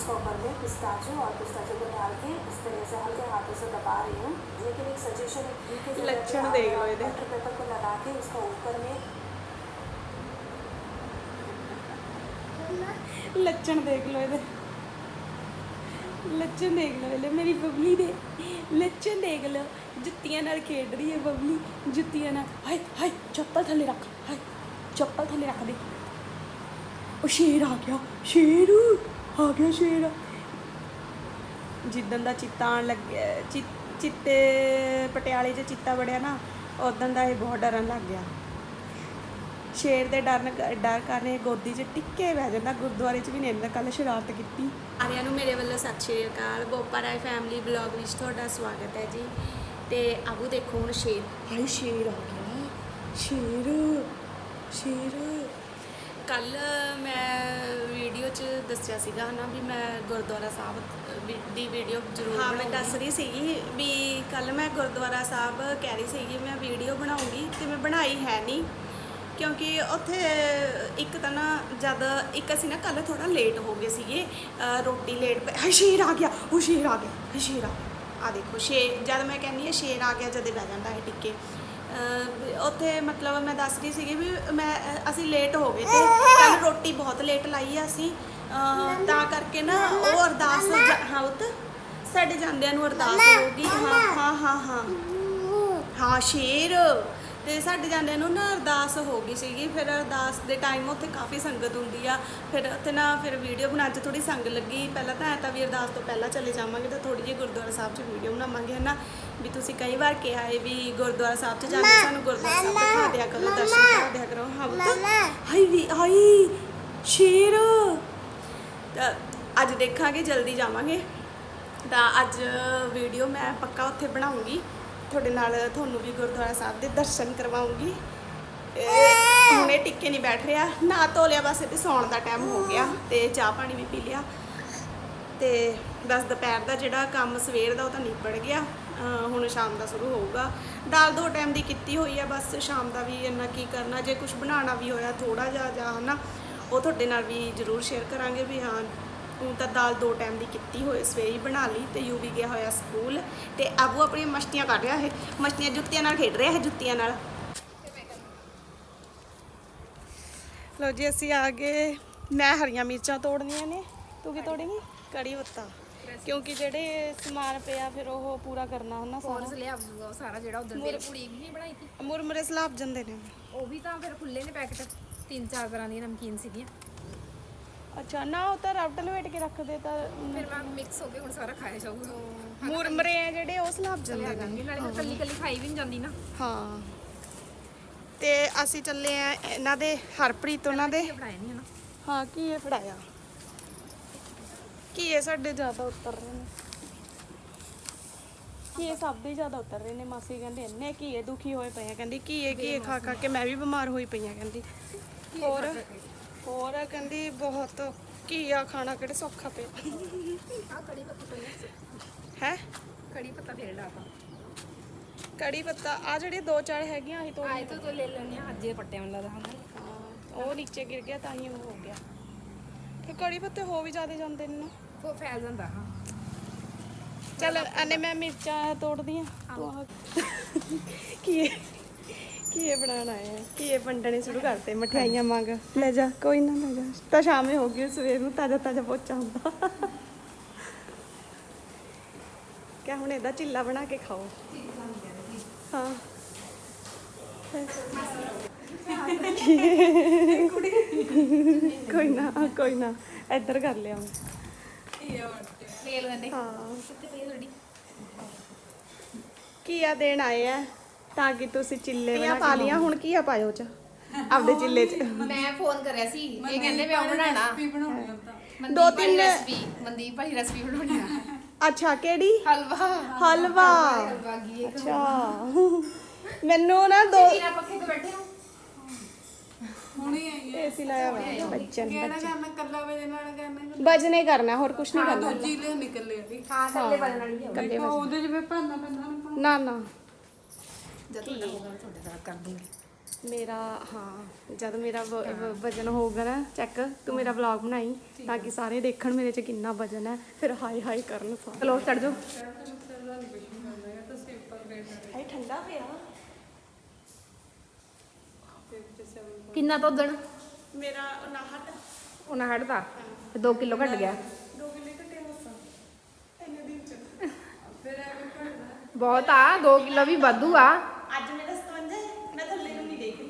उसका ऊपर में पिस्ताचो और पिस्ताचो को डाल के इस तरह से हल्के हाथों से दबा रही हूँ लेकिन एक सजेशन है घी के जगह पे लक्षण आप देख लो इधर। बटर पेपर को लगा के उसका ऊपर में ਲੱਛਣ ਦੇਖ ਲਓ ਇਹਦੇ ਲੱਛਣ ਦੇਖ ਲਓ ਇਹਦੇ ਮੇਰੀ ਬਬਲੀ ਦੇ ਲੱਛਣ ਦੇਖ ਲਓ ਜੁੱਤੀਆਂ ਨਾਲ ਖੇਡ ਰਹੀ ਹੈ ਬਬਲੀ ਜੁੱਤੀਆਂ ਨਾਲ ਹਾਏ ਹਾਏ ਚੱਪਲ ਥੱਲੇ ਰੱਖ ਹਾਏ ਚੱਪਲ ਥੱਲੇ ਰੱਖ ਦੇ ਉਹ ਸ਼ੇਰ ਆ ਗਿਆ ਸ਼ੇਰ ਆ ਗਿਆ ਸ਼ੇਰ। ਜਿੱਦਣ ਦਾ ਚਿੱਤਾ ਆਉਣ ਲੱਗਿਆ ਚਿ- ਚਿੱਤੇ ਪਟਿਆਲੇ 'ਚ ਚਿੱਤਾ ਵੜਿਆ ਨਾ ਉਦੋਂ ਦਾ ਇਹ ਬਹੁਤ ਡਰਨ ਲੱਗ ਗਿਆ। ਸ਼ੇਰ ਦੇ ਡਰਨ ਡਰ ਕਾਰਨ ਇਹ ਗੋਦੀ 'ਚ ਟਿੱਕੇ ਬਹਿ ਜਾਂਦਾ ਗੁਰਦੁਆਰੇ 'ਚ ਵੀ ਨਹੀਂ ਇਹਨਾਂ ਕੱਲ ਸ਼ਰਾਰਤ ਕੀਤੀ। ਸਾਰਿਆਂ ਨੂੰ ਮੇਰੇ ਵੱਲੋਂ ਸਤਿ ਸ਼੍ਰੀ ਅਕਾਲ। ਬੋਪਾ ਰਾਏ ਫੈਮਿਲੀ ਬਲੌਗ ਵਿੱਚ ਤੁਹਾਡਾ ਸਵਾਗਤ ਹੈ ਜੀ। ਤੇ ਆਬੂ ਦੇਖੋ ਹੁਣ ਸ਼ੇਰ। ਹਾਏ ਸ਼ੇਰ ਆ ਗਿਆ। ਸ਼ੇਰ ਸ਼ੇਰ। ਕੱਲ ਮੈਂ ਵੀਡੀਓ 'ਚ ਦੱਸਿਆ ਸੀਗਾ ਹਨਾ ਵੀ ਮੈਂ ਗੁਰਦੁਆਰਾ ਸਾਹਿਬ ਵੀ- ਦੀ ਵੀਡੀਓ ਜ਼ਰੂਰ ਹਾਂ ਮੈਂ ਦੱਸ ਰਹੀ ਸੀਗੀ ਵੀ ਕੱਲ ਮੈਂ ਗੁਰਦੁਆਰਾ ਸਾਹਿਬ ਕਹਿ ਰਹੀ ਸੀਗੀ ਮੈਂ ਵੀਡੀਓ ਬਣਾਉਂਗੀ ਤੇ ਮੈਂ ਬਣਾਈ ਹੈ ਨਹੀਂ ਕਿਉਂਕਿ ਉੱਥੇ ਇੱਕ ਤਾਂ ਨਾ ਜਦ ਇੱਕ ਅਸੀਂ ਨਾ ਕੱਲ ਥੋੜਾ ਲੇਟ ਹੋ ਗਏ ਸੀਗੇ ਅਹ ਰੋਟੀ ਲੇਟ ਪਈ ਹਾਏ ਸ਼ੇਰ ਆ ਗਿਆ ਉਹ ਸ਼ੇਰ ਆ ਗਿਆ ਹਾਏ ਸ਼ੇਰ ਆ ਗਿਆ। ਆ ਦੇਖੋ ਸ਼ੇਰ ਜਦ ਮੈਂ ਕਹਿੰਦੀ ਹਾਂ ਸ਼ੇਰ ਆ ਗਿਆ ਜਦੇ ਬਹਿ ਜਾਂਦਾ ਹੈ ਟਿੱਕੇ। ਉੱਥੇ ਮਤਲਬ ਮੈਂ ਦੱਸ ਰਹੀ ਸੀਗੀ ਵੀ ਮੈਂ ਅਸੀਂ ਲੇਟ ਹੋ ਗਏ ਤੇ ਕੱਲ ਰੋਟੀ ਬਹੁਤ ਲੇਟ ਲਾਈ ਆ ਅਸੀਂ। ਤਾਂ ਕਰਕੇ ਨਾ ਉਹ ਅਰਦਾਸ ਹਾਂ ਉਤ ਸਾਡੇ ਜਾਂਦਿਆਂ ਨੂੰ ਅਰਦਾਸ ਹੋਊਗੀ। ਹਾਂ ਹਾਂ ਹਾਂ ਹਾਂ। ਹਾਂ ਸ਼ੇਰ। ਤੇ ਸਾਡੇ ਜਾਂਦਿਆਂ ਨੂੰ ਨਾ ਅਰਦਾਸ ਹੋ ਗਈ ਸੀਗੀ। ਫਿਰ ਅਰਦਾਸ ਦੇ ਟਾਈਮ ਉੱਥੇ ਕਾਫੀ ਸੰਗਤ ਹੁੰਦੀ ਆ। ਫਿਰ ਉੱਥੇ ਨਾ ਫਿਰ ਵੀਡੀਓ ਬਣਾਉਣ 'ਚ ਥੋੜੀ ਸੰਗ ਲੱਗੀ। ਪਹਿਲਾਂ ਤਾਂ ਐ ਤਾਂ ਵੀ ਅਰਦਾਸ ਤੋਂ ਪਹਿਲਾਂ ਚਲੇ ਜਾਵਾਂਗੇ ਤਾਂ ਥੋੜੀ ਜਿਹੀ ਗੁਰਦੁਆਰਾ ਸਾਹਿਬ 'ਚ ਵੀਡੀਓ ਬਣਾਵਾਂਗੇ ਹਨਾ? ਵੀ ਤੁਸੀਂ ਕਈ ਵਾਰ ਕਿਹਾ ਹੈ ਵੀ ਗੁਰਦੁਆਰਾ ਸਾਹਿਬ 'ਚ ਜਾ ਕੇ ਸਾਨੂੰ ਗੁਰਦੁਆਰਾ ਸਾਹਿਬ ਦਿਖਾ ਦਿਆ ਕਰੋ ਦਰਸ਼ਨ ਕਰਾ ਦਿਆ ਕਰੋ ਹਾਂ ਹਾਈ ਵੀ ਹਾਈ ਸ਼ੇਰ। ਤਾਂ ਅੱਜ ਦੇਖਾਂਗੇ ਜਲਦੀ ਜਾਵਾਂਗੇ। ਤਾਂ ਅੱਜ ਵੀਡੀਓ ਮੈਂ ਪੱਕਾ ਉੱਥੇ ਬਣਾਉਂਗੀ। ਤੁਹਾਡੇ ਨਾਲ ਤੁਹਾਨੂੰ ਵੀ ਗੁਰਦੁਆਰਾ ਸਾਹਿਬ ਦੇ ਦਰਸ਼ਨ ਕਰਵਾਉਂਗੀ। ਇਹ ਹੁਣੇ ਟਿੱਕੇ ਨਹੀਂ ਬੈਠ ਰਿਹਾ। ਨਾ ਧੋ ਲਿਆ ਬਸ ਤੇ ਸੌਣ ਦਾ ਟਾਈਮ ਹੋ ਗਿਆ। ਤੇ ਚਾਹ ਪਾਣੀ ਵੀ ਪੀ ਲਿਆ। ਤੇ ਬਸ ਦੁਪਹਿਰ ਦਾ ਜਿਹੜਾ ਕੰਮ ਸਵੇਰ ਦਾ ਉਹ ਤਾਂ ਨਿਬੜ ਗਿਆ ਹੁਣ ਸ਼ਾਮ ਦਾ ਸ਼ੁਰੂ ਹੋਊਗਾ। ਦਾਲ ਦੋ ਟਾਈਮ ਦੀ ਕੀਤੀ ਹੋਈ ਆ, ਬਸ ਸ਼ਾਮ ਦਾ ਵੀ ਇੰਨਾ ਕੀ ਕਰਨਾ, ਜੇ ਕੁਝ ਬਣਾਉਣਾ ਵੀ ਹੋਇਆ ਥੋੜਾ ਜਿਹਾ ਜਾਂ ਹਨਾ, ਉਹ ਤੁਹਾਡੇ ਨਾਲ ਵੀ ਜ਼ਰੂਰ ਸ਼ੇਅਰ ਕਰਾਂਗੇ ਵੀ ਹਾਂ, ਹੁਣ ਤਾਂ ਦਾਲ ਦੋ ਟਾਈਮ ਦੀ ਕੀਤੀ ਹੋਈ, ਸਵੇਰੇ ਹੀ ਬਣਾ ਲਈ ਤੇ ਯੂ ਵੀ ਗਿਆ ਹੋਇਆ ਸਕੂਲ ਤੇ ਆਬੂ ਆਪਣੀਆਂ ਮਸਤੀਆਂ ਕਰ ਰਿਹਾ ਹੈ ਮਸਤੀਆਂ ਜੁੱਤੀਆਂ ਨਾਲ ਖੇਡ ਰਿਹਾ ਹੈ ਜੁੱਤੀਆਂ ਨਾਲ। ਲੋ ਜੀ, ਅਸੀਂ ਆ ਗਏ, ਮੈਂ ਹਰੀਆਂ ਮਿਰਚਾਂ ਤੋੜਨੀਆਂ ਨੇ, ਤੂੰ ਕੀ ਤੋੜੇਂਗੀ? ਕੜੀ ਪੱਤਾ ਕਿਉਂਕਿ ਜਿਹੜੇ ਸਮਾਨ ਪਿਆ ਫਿਰ ਉਹ ਪੂਰਾ ਕਰਨਾ ਹੁੰਦਾ ਫੋਰਸ ਸਾਰਾ ਲਿਆ ਉਹ ਸਾਰਾ ਜਿਹੜਾ ਉਧਰ ਮੇਰੇ ਕੁੜੀ ਨਹੀਂ ਬਣਾਈ ਸੀ। ਮੁਰਮੁਰੇ ਸਲਾਬ ਜਾਂਦੇ ਨੇ। ਉਹ ਵੀ ਤਾਂ ਫਿਰ ਖੁੱਲੇ ਨੇ ਪੈਕਟ। ਤਿੰਨ ਚਾਰ ਤਰ੍ਹਾਂ ਦੀਆਂ ਨਮਕੀਨ ਸੀਗੀਆਂ। ਅੱਛਾ ਨਾ ਉਹ ਤਾਂ ਰਬਟ ਲਵੇਟ ਕੇ ਰੱਖਦੇ ਤਾਂ ਫਿਰ ਮੈਂ ਮਿਕਸ ਹੋ ਕੇ ਹੁਣ ਸਾਰਾ ਖਾਇਆ ਜਾਊਗਾ। ਮੁਰਮਰੇ ਆ ਜਿਹੜੇ ਉਹ ਸਲਾਬ ਜਾਂਦੇ ਨੇ। ਦਾਂਗੇ ਨਾਲੇ ਕੱਲੀ ਕੱਲੀ ਖਾਈ ਵੀ ਨਹੀਂ ਜਾਂਦੀ ਨਾ। ਹਾਂ। ਤੇ ਅਸੀਂ ਚੱਲੇ ਆ ਇਹਨਾਂ ਦੇ ਹਰਪ੍ਰੀਤ ਉਹਨਾਂ ਦੇ। ਇਹ ਬਣਾਏ ਨਹੀਂ ਹਨਾ? ਹਾਂ ਕੀ ਇਹ ਫੜਾਇਆ? ਕੀ ਇਹ ਸਾਡੇ ਜ਼ਿਆਦਾ ਉਤਰ ਰਹੇ ਨੇ? ਕੀ ਇਹ ਸਭ ਦੇ ਜ਼ਿਆਦਾ ਉਤਰ ਰਹੇ ਨੇ? ਮਾਸੀ ਕਹਿੰਦੇ ਇੰਨੇ ਕੀ ਇਹ ਦੁਖੀ ਹੋਏ ਪਏ ਆ। ਕਹਿੰਦੀ ਕੀ ਇਹ ਕੀ ਇਹ ਖਾ ਖਾ ਕੇ ਮੈਂ ਵੀ ਬਿਮਾਰ ਹੋਈ ਪਈ ਆ ਕਹਿੰਦੀ। ਹੋਰ? ਹੋਰ ਕਹਿੰਦੀ ਬਹੁਤ। ਕੀ ਆ ਖਾਣਾ ਕਿਹੜੇ ਸੌਖਾ ਪਿਆ? ਆ ਕੜੀ ਪੱਤਾ ਹੈ? ਕੜੀ ਪੱਤਾ ਫੇਰ ਡਾਤਾ ਕੜੀ ਪੱਤਾ ਆ ਜਿਹੜੇ ਦੋ ਚਾਰ ਹੈਗੀਆਂ ਅਸੀਂ ਤੋਂ ਆਏ ਤੋਂ ਤੋਂ ਲੈ ਲੈਣੇ ਆ ਅੱਜ ਇਹ ਪੱਟਿਆਂ ਵਾਲਾ ਦਾ ਹੁੰਦਾ ਉਹ ਨੀਚੇ ਗਿਰ ਗਿਆ ਤਾਂ ਹੀ ਉਹ ਹੋ ਗਿਆ। ਫਿਰ ਕੜੀ ਪੱਤੇ ਹੋ ਵੀ ਜ਼ਿਆਦਾ ਜਾਂਦੇ ਨੇ ਨਾ। ਉਹ ਫੈਲ ਜਾਂਦਾ ਹਾਂ। ਚੱਲ ਅਨੇ ਮੈਂ ਮਿਰਚਾਂ ਤੋੜਦੀ ਆ। ਕੀ ਇਹ ਕੀ ਇਹ ਬਣਾਉਣਾ ਹੈ ਕੀ ਇਹ ਵੰਡਣੇ ਸ਼ੁਰੂ ਕਰਤੇ ਮਠਿਆਈਆਂ ਮੰਗ? ਲੈ ਜਾ। ਕੋਈ ਨਾ ਲੈ ਜਾ। ਤਾਂ ਸ਼ਾਮੇ ਹੋ ਗਈ ਸਵੇਰ ਨੂੰ ਤਾਜ਼ਾ ਤਾਜ਼ਾ ਪੋਚਾ ਹੁੰਦਾ। ਕਿਆ ਹੁਣ ਇਹਦਾ ਚਿੱਲਾ ਬਣਾ ਕੇ ਖਾਓ? ਹਾਂ। ਕੋਈ ਨਾ ਕੋਈ ਨਾ। ਇੱਧਰ ਕਰ ਲਿਆ ਮੈਂ। ਲੈ ਲੈਂਦੇ ਹਾਂ। ਕਿੱਥੇ ਪਈ ਤੁਹਾਡੀ ਕੀਆ ਦੇਣ ਆਏ ਆ ਤਾਂ ਕਿ ਤੁਸੀਂ ਚਿੱਲੇ ਬਣਾ ਪਾ ਲੀਆਂ ਹੁਣ ਕੀਆ ਪਾਇਓ ਚ ਆਪਦੇ ਚਿੱਲੇ ਚ। ਮੈਂ ਫੋਨ ਕਰਿਆ ਸੀ ਇਹ ਕਹਿੰਦੇ ਵੀ ਆਉਂ ਬਣਾਣਾ ਦੋ ਦੋ ਤਿੰਨ- ਤਿੰਨ ਰੈਸਪੀ ਮਨਦੀਪ ਵਾਲੀ ਰੈਸਪੀ ਬਣਾਉਣੀ ਆ। ਅੱਛਾ ਕਿਹੜੀ? ਹਲਵਾ। ਹਲਵਾ। ਹਲਵਾ ਕੀ ਇੱਕ ਅੱਛਾ। ਮੈਨੂੰ ਨਾ ਦੋ ਪੱਖੇ ਤੋਂ ਬੈਠੇ ਹੋ ਹੁਣੀ ਆਈ ਹੈ ਏਸੀ ਲਾਇਆ ਵਾ ਬੱਚਨ ਕਿਹੜਾ ਕਰਨਾ ਕੱਲਾ ਵਜੇ ਨਾਲ ਕਰਨਾ ਬਜਨੇ ਕਰਨਾ ਹੋਰ ਕੁਝ ਨਹੀਂ ਕਰਨਾ। ਦੂਜੀ ਲਿਓ ਨਿਕਲੇ ਵੀ ਹਾਂ ਥੱਲੇ ਬਦਲਣ ਵਾਲੀ ਹੈ ਕੱਲੇ ਉਹਦੇ ਜਿਵੇਂ ਭਾਨਾ ਪੈਂਦਾ ਨਾ ਨਾ ਨਾ। ਜਦ ਤੁਹਾਡਾ ਹੋਗਾ ਤੁਹਾਡੇ ਦਾ ਕਰ ਦੂੰਗੀ। ਮੇਰਾ ਹਾਂ ਜਦ ਮੇਰਾ ਵ- ਵ- ਵਜਨ ਹੋਊਗਾ ਨਾ ਚੈੱਕ ਤੂੰ ਮੇਰਾ ਵਲੌਗ ਬਣਾਈ ਤਾਂ ਕਿ ਸਾਰੇ ਦੇਖਣ ਮੇਰੇ 'ਚ ਕਿੰਨਾ ਵਜਨ ਹੈ ਫਿਰ ਹਾਈ ਹਾਈ ਕਰਨ ਸਾਰੇ। ਚਲੋ ਚੜ ਜਾਓ। ਹਾਈ ਠੰਡਾ ਪਿਆ। ਕਿੰਨਾ ਤੋਦਣ ਮੇਰਾ 59 ਉਹਨਾਂ ਹਟਦਾ 2 ਕਿਲੋ ਘਟ ਗਿਆ? 2 ਕਿਲੋ ਘਟਿਆ ਹੋਸਾ ਇੰਨੇ ਦਿਨ ਚ। ਬਹੁਤ ਆ 2 ਕਿਲੋ ਵੀ ਵਾਧੂ ਆ। ਅੱਜ ਮੇਰਾ 57 ਹੈ ਮੈਂ ਥੱਲੇ ਨੂੰ ਨਹੀਂ ਦੇਖ ਰਹੀ।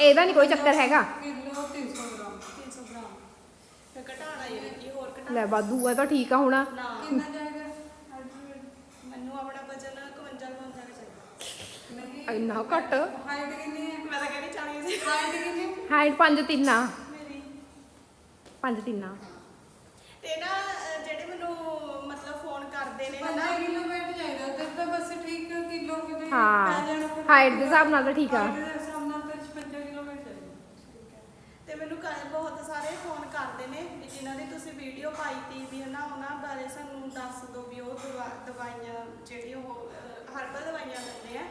ਇਹਦਾ ਨਹੀਂ ਕੋਈ ਚੱਕਰ ਹੈਗਾ? Kilo 300 gram. 300 ਗ੍ਰਾਮ। ਫਿਰ ਘਟਾਣਾ ਹੀ ਹੈ ਹੋਰ ਘਟਾ ਲੈ ਵਾਧੂ ਆ ਇਹ ਤਾਂ ਠੀਕ ਆ ਹੁਣ। ਨਾ। ਕਿੰਨਾ ਜਾਏਗਾ? ਮੈਨੂੰ ਆਪਣਾ ਵਜਨ 51 52 ਚਾਹੀਦਾ। ਨਹੀਂ। ਇੰਨਾ ਘੱਟ? ਹਾਈਟ ਕਿੰਨੀ ਹੈ ਮੈਂ ਤਾਂ ਕਹਿੰਦੀ 40 ਸੀ ਹਾਈਟ ਕਿੰਨੀ ਹਾਈਟ 5 3 ਆ ਮੇਰੀ 5 3 ਆ ਤੇ ਨਾ ਅਹ, ਜਿਹੜੇ ਮੈਨੂੰ ਮਤਲਬ ਫੋਨ ਕਰਦੇ ਨੇ ਹਨਾ? 5 ਕਿਲੋਮੀਟਰ ਚਾਹੀਦਾ ਤੇ ਤਾਂ ਬਸ ਠੀਕ ਕਿਲੋ ਕਿਤੇ ਪੈ ਹਾਂ ਜਾਣਾ ਫਿਰ। ਹਾਈਟ ਦੇ ਹਿਸਾਬ ਨਾਲ ਤਾਂ ਠੀਕ ਆ। height ਦੇ ਹਿਸਾਬ ਨਾਲ ਤਾਂ 56 ਕਿਲੋਮੀਟਰ ਚਾਹੀਦਾ ਤੇ ਮੈਨੂੰ ਕ- ਬਹੁਤ ਸਾਰੇ ਫੋਨ ਕਰਦੇ ਨੇ ਵੀ ਜਿਨ੍ਹਾਂ ਦੀ ਤੁਸੀਂ ਵੀਡੀਓ ਪਾਈ ਤੀ ਵੀ ਹਨਾ ਉਹਨਾਂ ਬਾਰੇ ਸਾਨੂੰ ਦੱਸ ਦਿਓ ਵੀ ਉਹ ਦਵਾ- ਦਵਾਈਆਂ ਜਿਹੜੀ ਉਹ ਹਰਬਲ ਦਵਾਈਆਂ ਦਿੰਦੇ ਆ।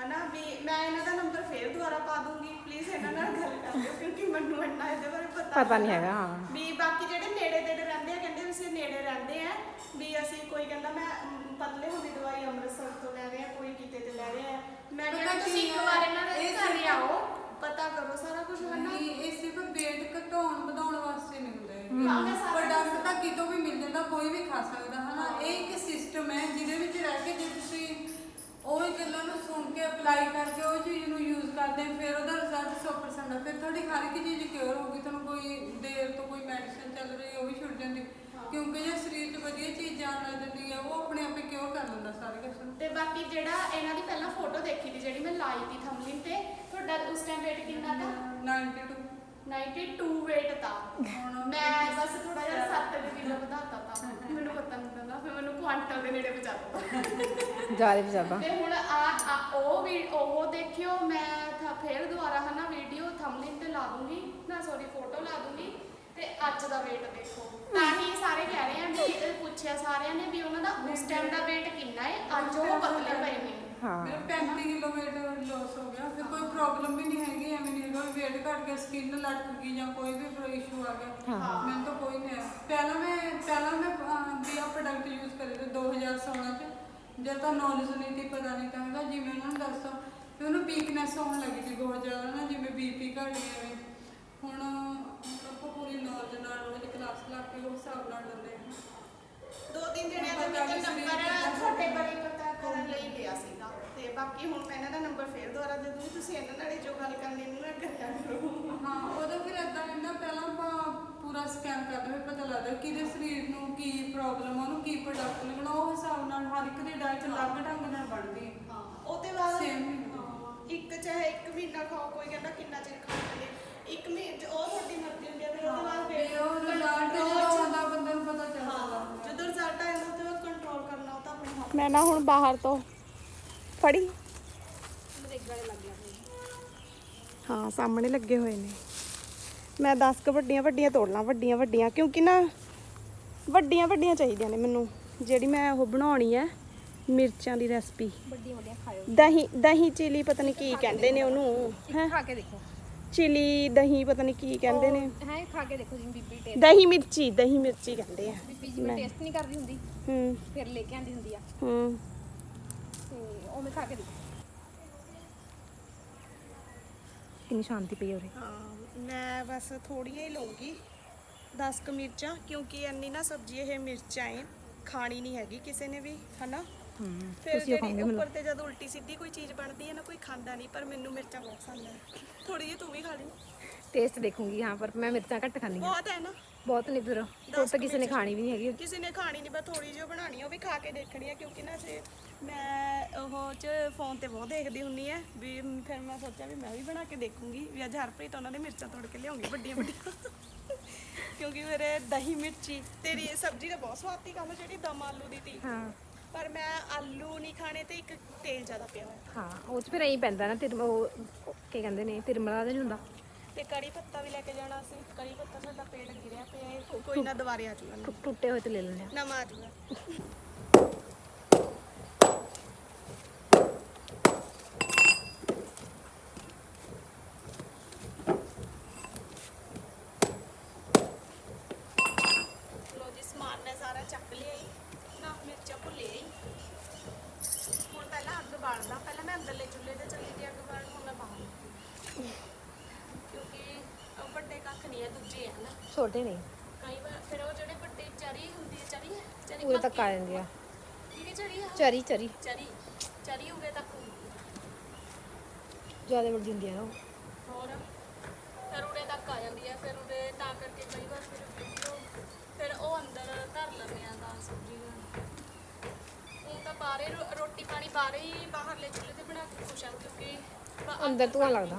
ਹਨਾ ਵੀ ਮੈਂ ਇਹਨਾਂ ਦਾ ਨੰਬਰ ਫੇਰ ਦੁਬਾਰਾ ਪਾ ਦੂੰਗੀ। ਪਲੀਜ਼ ਇਹਨਾਂ ਨਾਲ ਗੱਲ ਕਰ ਲਿਓ ਕਿਉਂਕਿ ਮੈਨੂੰ ਇੰਨਾ ਇਹਦੇ ਬਾਰੇ ਪਤਾ ਪਤਾ ਨਹੀਂ ਹੈਗਾ। ਹਾਂ। ਵੀ ਬਾਕੀ ਜਿਹੜੇ ਨੇੜੇ ਤੇੜੇ ਰਹਿੰਦੇ ਆ ਕਹਿੰਦੇ ਵੀ ਅਸੀਂ ਨੇੜੇ ਰਹਿੰਦੇ ਆ ਵੀ ਅਸੀਂ ਕੋਈ ਕਹਿੰਦਾ ਮੈਂ ਅਮ, ਪਤਲੇ ਹੁੰਦੀ ਦਵਾਈ ਅੰਮ੍ਰਿਤਸਰ ਤੋਂ ਲੈ ਰਹੇ ਆ ਕੋਈ ਕਿਤੇ ਤੇ ਲੈ ਰਹੇ ਆ। ਮੈਂ ਪਤਾ ਕਹਿੰਦਾ ਤੁਸੀਂ ਕੀ ਇੱਕ? ਵਾਰ ਇਹਨਾਂ ਦੇ ਇਹ ਘਰ ਸਿਰਫ- ਆਓ ਪਤਾ ਕਰੋ ਸਾਰਾ ਕੁਝ ਹਨਾ। ਨਹੀਂ ਇਹ ਸਿਰਫ weight ਘਟਾਉਣ ਵਧਾਉਣ ਵਾਸਤੇ ਨਹੀਂ ਹੁੰਦਾ। ਹਾਂ, ਮੈਂ ਸਾਰਾ ਪ੍ਰੋਡਕਟ ਤਾਂ ਕਿਤੋਂ ਵੀ ਮਿਲ ਜਾਂਦਾ ਕੋਈ ਵੀ ਖਾ ਸਕਦਾ ਹਨਾ। ਇਹ ਇੱਕ ਸਿਸਟਮ ਹੈ ਜਿਹਦੇ ਵਿੱਚ ਰਹਿ ਕੇ ਜੇ ਤੁਸੀਂ ਉਹ ਹੀ ਗੱਲਾਂ ਨੂੰ ਸੁਣ ਕੇ ਅਪਲਾਈ ਕਰਕੇ ਉਹ ਚੀਜ਼ ਨੂੰ ਯੂਜ਼ ਕਰਦੇ ਫਿਰ ਉਹਦਾ ਰਿਜ਼ਲਟ 100% ਆ। ਫਿਰ ਤੁਹਾਡੀ ਹਰ ਇੱਕ ਚੀਜ਼ ਕਿਉਰ ਹੋਊਗੀ ਤੁਹਾਨੂੰ ਕੋਈ ਦੇਰ ਤੋਂ ਕੋਈ ਮੈਡੀਸਿਨ ਚੱਲ ਰਹੀ ਉਹ ਵੀ ਛੁੱਟ ਜਾਂਦੀ। ਕਿਉਂਕਿ ਜੇ ਸਰੀਰ 'ਚ ਵਧੀਆ ਚੀਜ਼ ਜਾਣ ਲੱਗ ਜਾਂਦੀ ਹੈ ਉਹ ਆਪਣੇ ਆਪੇ ਕਿਉਰ ਕਰ ਲੈਂਦਾ ਸਾਰੇ ਕੁਝ ਨੂੰ। ਤੇ ਬਾਕੀ ਜਿਹੜਾ ਇਹਨਾਂ ਦੀ ਪਹਿਲਾਂ ਫੋਟੋ ਦੇਖੀ ਤੀ ਜਿਹੜੀ ਮੈਂ ਲਾਈ ਤੀ ਥੰਬਨੇਲ ਤੇ ਤੁਹਾਡਾ ਉਸ ਟਾਈਮ weight ਕਿੰਨਾ ਤਾ? 92 92 weight ਤਾ ਹੁਣ ਮੈਂ ਬਸ ਥੋੜਾ ਜਿਹਾ 7 ਕਿਲੋ ਵਧਾਤਾ ਤਾ। ਮੈਨੂੰ ਪਤਾ ਨਹੀਂ ਚੱਲਦਾ ਫਿਰ ਮੈਨੂੰ ਕੁਆਂਟਲ ਦੇ ਨੇੜੇ ਪਹੁੰਚਾ ਦਿੱਤਾ ਵੀ ਜ਼ਿਆਦਾ ਤੇ ਹੁਣ ਆ ਉਹ ਵੀ ਉਹ ਦੇਖਿਓ ਮੈਂ ਥਾ ਫੇਰ ਦੁਬਾਰਾ ਹਨਾ ਵੀਡੀਓ ਥੰਬਨੇਲ ਤੇ ਲਾ ਦੂੰਗੀ। ਨਾ ਸੌਰੀ ਫੋਟੋ ਲਾ ਦੂੰਗੀ। ਤੇ ਅੱਜ ਦਾ weight ਦੇਖੋ। ਤਾਂ ਹੀ ਸਾਰੇ ਕਹਿ ਰਹੇ ਆ ਵੀ ਪੁੱਛਿਆ ਸਾਰਿਆਂ ਨੇ ਵੀ ਉਹਨਾਂ ਦਾ ਉਸ ਟਾਈਮ ਦਾ weight ਕਿੰਨਾ ਹੈ? ਅੱਜ ਉਹ ਪਤਲੇ ਪਏ ਨੇ। ਹਾਂ। ਮੇਰਾ 35 ਕਿਲੋਮੀਟਰ ਲਾਸ ਹੋ ਗਿਆ। ਫਿਰ ਕੋਈ ਪ੍ਰੋਬਲਮ ਵੀ ਨਹੀਂ ਹੈਗੀ ਐਵੇਂ ਨਹੀਂ ਹੈਗਾ ਵੀ weight ਘਟ ਗਿਆ ਸਕਿਨ ਲਟਕ ਗਈ ਜਾਂ ਕੋਈ ਵੀ ਇਸ਼ੂ ਆ ਗਿਆ। ਹਾਂ। ਮੈਨੂੰ ਤਾਂ ਕੋਈ ਨਹੀਂ ਆਇਆ। ਪਹਿਲਾਂ ਮੈਂ ਪਹਿਲਾਂ ਮੈਂ ਵੀ ਆ ਪ੍ਰੋਡਕਟ ਯੂਜ਼ ਕਰੇ ਤੇ 2016 ਚ। ਜਦ ਤਾਂ ਨੌਲੇਜ ਨਹੀਂ ਸੀ ਪਤਾ ਨਹੀਂ ਤਾਂ ਹੈਗਾ ਜਿਵੇਂ ਉਹਨਾਂ ਨੂੰ ਦੱਸੋ। ਤੇ ਉਹਨੂੰ ਵੀਕਨੈਸ ਹੋਣ ਲੱਗੀ ਸੀ ਬਹੁਤ ਜ਼ਿਆਦਾ ਨਾ ਜਿਵੇਂ ਬੀਪੀ ਘਟ ਗਿਆ ਐਵੇਂ ਹੁਣ ਹੁਣ ਆਪਾਂ ਪੂਰੀ ਨੌਲੇਜ ਨਾਲ ਰੋਜ਼ ਕਲਾਸ ਲਾ ਕੇ ਉਹ ਹਿਸਾਬ ਨਾਲ ਲੈਂਦੇ ਹਾਂ ਦੋ ਤਿੰਨ ਜਣਿਆਂ ਦਾ ਪਤਾ ਮੈਂ ਵੀ ਸਰੀਰ ਨੰਬਰ ਬਾਰੇ ਪਤਾ ਕਰਨ ਲਈ ਲਿਆ ਸੀਗਾ। ਤੇ ਬਾਕੀ ਹੁਣ ਮੈਂ ਇਹਨਾਂ ਦਾ ਨੰਬਰ ਫੇਰ ਦੁਬਾਰਾ ਦੇ ਦੂੰਗੀ ਤੁਸੀਂ ਇਹਨਾਂ ਨਾਲ ਜੋ ਗੱਲ ਕਰਨੀ ਇਹਨੂੰ ਨਾ ਕਰਿਆ ਕਰੋ। ਹਾਂ ਉਹਦਾ ਫਿਰ ਏਦਾਂ ਹੁੰਦਾ ਪਹਿਲਾਂ ਆਪਾਂ ਪੂਰਾ ਸਕੈਨ ਕਰਦੇ ਫਿਰ ਪਤਾ ਲੱਗਦਾ ਕਿਹਦੇ ਸਰੀਰ ਨੂੰ ਕੀ ਪ੍ਰੋਬਲਮ ਆ ਉਹਨੂੰ ਕੀ ਪ੍ਰੋਡਕਟ ਲੱਗਣਾ ਉਹ ਹਿਸਾਬ ਨਾਲ ਹਰ ਇੱਕ ਦੀ ਡਾਈਟ ਅਲੱਗ ਢੰਗ ਨਾਲ ਬਣਦੀ। ਹੈ ਉਹਦੇ ਬਾਅਦ Same ਹੀ ਹਾਂ, ਇੱਕ ਚਾਹੇ ਇੱਕ ਮਹੀਨਾ ਖਾਓ ਕੋਈ ਕਹਿੰਦਾ ਕਿੰਨਾ ਚਿਰ ਖਾਓਗੇ ਇੱਕ ਮਹੀਨੇ ਉਹ ਤੁਹਾਡੀ ਮਰਜ਼ੀ ਹੁੰਦੀ ਹੈ ਫਿਰ ਉਹਦੇ ਬਾਅਦ ਵੀ ਫਿਰ ਉਹ ਰਿਜ਼ਲਟ ਜਦੋਂ ਆਉਂਦਾ ਬੰਦੇ ਨੂੰ ਪਤਾ ਚੱਲ ਜਾਂਦਾ ਹਾਂ ਜਦੋਂ ਰਿਜ਼ਲਟ ਆਇਆ ਉਹਦੇ ਬਾਅਦ ਕੰਟਰੋਲ ਕਰਨਾ ਉਹ ਤਾਂ ਆਪਣੇ ਹੱਥ ਮੈਂ ਨਾ ਹੁਣ ਬਾਹਰ ਤੋਂ ਫੜੀ। ਹਾਂ ਸਾਹਮਣੇ ਲੱਗੇ ਹੋਏ ਨੇ। ਮੈਂ 10 ਕ ਵੱਡੀਆਂ ਵੱਡੀਆਂ ਤੋੜ ਲਾਂ ਵੱਡੀਆਂ ਵੱਡੀਆਂ ਕਿਉਂਕਿ ਨਾ ਵੱਡੀਆਂ ਵੱਡੀਆਂ ਚਾਹੀਦੀਆਂ ਨੇ ਮੈਨੂੰ। ਜਿਹੜੀ ਮੈਂ ਉਹ ਬਣਾਉਣੀ ਹੈ ਮਿਰਚਾਂ ਦੀ ਰੈਸਪੀ। ਵੱਡੀਆਂ ਵੱਡੀਆਂ ਖਾਇਓ। ਦਹੀਂ ਦਹੀਂ ਚਿਲੀ ਪਤਾ ਨਹੀਂ ਕੀ ਕਹਿੰਦੇ ਨੇ ਉਹਨੂੰ ਹੈ? ਖਾ ਕੇ ਦੇਖੋ। ਚਿਲੀ ਦਹੀਂ ਪਤਾ ਨਹੀਂ ਕੀ ਕਹਿੰਦੇ ਨੇ। ਹੈ ਖਾ ਕੇ ਦੇਖੋ ਜਿਵੇਂ ਬੀਬੀ ਟੇਸਟ ਦਹੀਂ ਮਿਰਚੀ ਦਹੀਂ ਮਿਰਚੀ ਕਹਿੰਦੇ ਆ। ਬੀਬੀ ਜਿਵੇਂ ਟੇਸਟ ਨਹੀਂ ਕਰਦੀ ਹੁੰਦੀ। ਹੂੰ। ਫਿਰ ਲੈ ਕੇ ਆਂਦੀ ਹੁੰਦੀ ਆ। ਹੂੰ। ਤੇ ਉਵੇਂ ਖਾ ਕੇ ਦੇਖੋ ਕਿੰਨੀ ਸ਼ਾਂਤੀ ਪਈ ਉਰੇ। ਹਾਂ ਮੈਂ ਬਸ ਥੋੜੀਆਂ ਹੀ ਲਊਂਗੀ 10 ਕ ਮਿਰਚਾਂ ਕਿਉਂਕਿ ਇੰਨੀ ਨਾ ਸਬਜ਼ੀ ਇਹ ਮਿਰਚਾਂ ਏ ਖਾਣੀ ਨਹੀਂ ਹੈਗੀ ਕਿਸੇ ਨੇ ਵੀ ਹਨਾ? ਹੂੰ ਫਿਰ ਤੁਸੀਂ ਉਹ ਖਾਓਗੇ ਜਿਹੜੀ ਮੈਨੂੰ ਉੱਪਰ ਤੇ ਜਦ ਉਲਟੀ ਸਿੱਧੀ ਕੋਈ ਚੀਜ਼ ਬਣਦੀ ਹੈ ਨਾ ਕੋਈ ਖਾਂਦਾ ਨਹੀਂ ਪਰ ਮੈਨੂੰ ਮਿਰਚਾਂ ਬਹੁਤ ਪਸੰਦ ਹੈ। ਥੋੜੀ ਜਿਹੀ ਤੂੰ ਵੀ ਖਾ ਲਈ। ਟੇਸਟ ਦੇਖੂੰਗੀ ਹਾਂ ਪਰ ਮੈਂ ਮਿਰਚਾਂ ਘੱਟ ਖਾਂਦੀ ਹਾਂ। ਬਹੁਤ ਹੈ ਨਾ। ਬਹੁਤ ਨਹੀਂ ਫਿਰ। ਉਹ ਤਾਂ ਕਿਸੇ ਨੇ ਖਾਣੀ ਵੀ ਨਹੀਂ ਹੈਗੀ। ਕਿਸੇ ਨੇ ਖਾਣੀ ਨਹੀਂ ਬਸ ਥੋੜੀ ਜਿਹੀ ਬਣਾਣੀ ਆ, ਉਹ ਵੀ ਖਾ ਕੇ ਦੇਖਣੀ ਹੈ ਕਿਉਂਕਿ ਨਾ ਜੇ ਮੈਂ ਉਹ ਚ ਫੋਨ ਤੇ ਬਹੁਤ ਦੇਖਦੀ ਹੁੰਨੀ ਹੈ ਵੀ ਫਿਰ ਮੈਂ ਸੋਚਿਆ ਵੀ ਮੈਂ ਵੀ ਬਣਾ ਕੇ ਦੇਖੂੰਗੀ ਵੀ ਅੱਜ ਹਰਪ੍ਰੀਤ ਉਹਨਾਂ ਦੇ ਮਿਰਚਾਂ ਤੋੜ ਕੇ ਲਿਆਉਂਗੀ ਵੱਡੀਆਂ ਵੱਡੀਆਂ। ਕਿਉਂਕਿ ਮੇਰੇ ਦਹੀਂ ਮਿਰਚੀ ਤੇਰੀ ਸਬਜ਼ੀ ਤਾਂ ਬਹੁਤ ਸਵਾਦ ਤੀ ਕੱਲ ਜਿਹੜੀ ਦਮ ਆਲੂ ਦੀ ਤੀ। ਹਾਂ। ਪਰ ਮੈਂ ਆਲੂ ਨਹੀਂ ਖਾਣੇ ਤੇ ਇੱਕ ਤੇਲ ਜ਼ਿਆਦਾ ਪਿਆ ਹੋਇਆ। ਹਾਂ ਉਹ ਚ ਫਿਰ ਐਂ ਪੈਂਦਾ ਨਾ ਤਿਰਮ ਉਹ ਕੀ ਕਹਿੰਦੇ ਨੇ ਤਿਰਮਲਾ ਦਾ ਨਹੀਂ ਹੁੰਦਾ। ਤੇ ਕੜੀ ਪੱਤਾ ਵੀ ਲੈ ਕੇ ਜਾਣਾ ਸੀ ਕੜੀ ਪੱਤਾ ਸਾਡਾ ਪੇਟ ਗਿਰਿਆ ਪਿਆ ਹੈ ਕੋਈ ਨਾ ਦੁਬਾਰੇ ਆ ਜਾਊਗਾ ਟੁੱਟ- ਟੁੱਟੇ ਹੋਏ ਤੇ ਲੈ ਲੈਣੇ ਆ। ਨਵਾਂ ਆ ਜਾਊਗਾ ਮੈਂ ਸਾਰਾ ਚੱਕ ਲਿਆ ਈ ਨਾ ਮਿਰਚਾਂ ਭੁੱਲੇ ਈ ਹੁਣ ਪਹਿਲਾਂ ਅੱਗ ਬਾਲਦਾ ਪਹਿਲਾਂ ਮੈਂ ਅੰਦਰਲੇ ਚੁੱਲ੍ਹੇ ਤੇ ਚੱਲੀ ਦੀ ਅੱਗ ਬਾਲਣ ਹੁਣ ਮੈਂ ਬਾਹਰ ਕਿਉਂਕਿ ਉਹ ਵੱਡੇ ਕੱਖ ਨਹੀਂ ਹੈ ਦੂਜੇ ਹੈ ਨਾ ਛੋਟੇ ਨਹੀਂ ਕਈ ਵਾਰ ਫਿਰ ਉਹ ਜਿਹੜੇ ਵੱਡੇ ਚਰੀ ਹੁੰਦੀ ਹੈ ਚਰੀ ਹੈ ਚਰੀ ਉਰੇ ਤੱਕ ਆ ਜਾਂਦੀ ਆ। ਚਰੀ ਆ? ਚਰੀ ਚਰੀ। ਚਰੀ। ਹੈ ਜ਼ਿਆਦਾ ਵੱਡੀ ਹੁੰਦੀ ਆ ਨਾ ਉਹ। ਹੋਰ? ਫਿਰ ਉਰੇ ਤੱਕ ਆ ਜਾਂਦੀ ਹੈ ਫਿਰ ਉਰੇ ਤਾਂ ਕਰਕੇ ਕਈ ਵਾਰ ਫਿਰ ਵੀਡੀਓ ਫਿਰ ਉਹ ਅੰਦਰ ਧਰ ਲੈਂਦੇ ਆ ਦਾਲ ਸਬਜ਼ੀ ਉਹ ਤਾਂ ਬਾਹਰੇ ਰੋ- ਰੋਟੀ ਪਾਣੀ ਬਾਹਰੇ ਹੀ ਬਾਹਰਲੇ ਚੁੱਲ੍ਹੇ ਤੇ ਬਣਾ ਕੇ ਖੁਸ਼ ਆ ਕਿਉਂਕਿ ਬ- ਅੰਦਰ ਧੂਆਂ ਲੱਗਦਾ।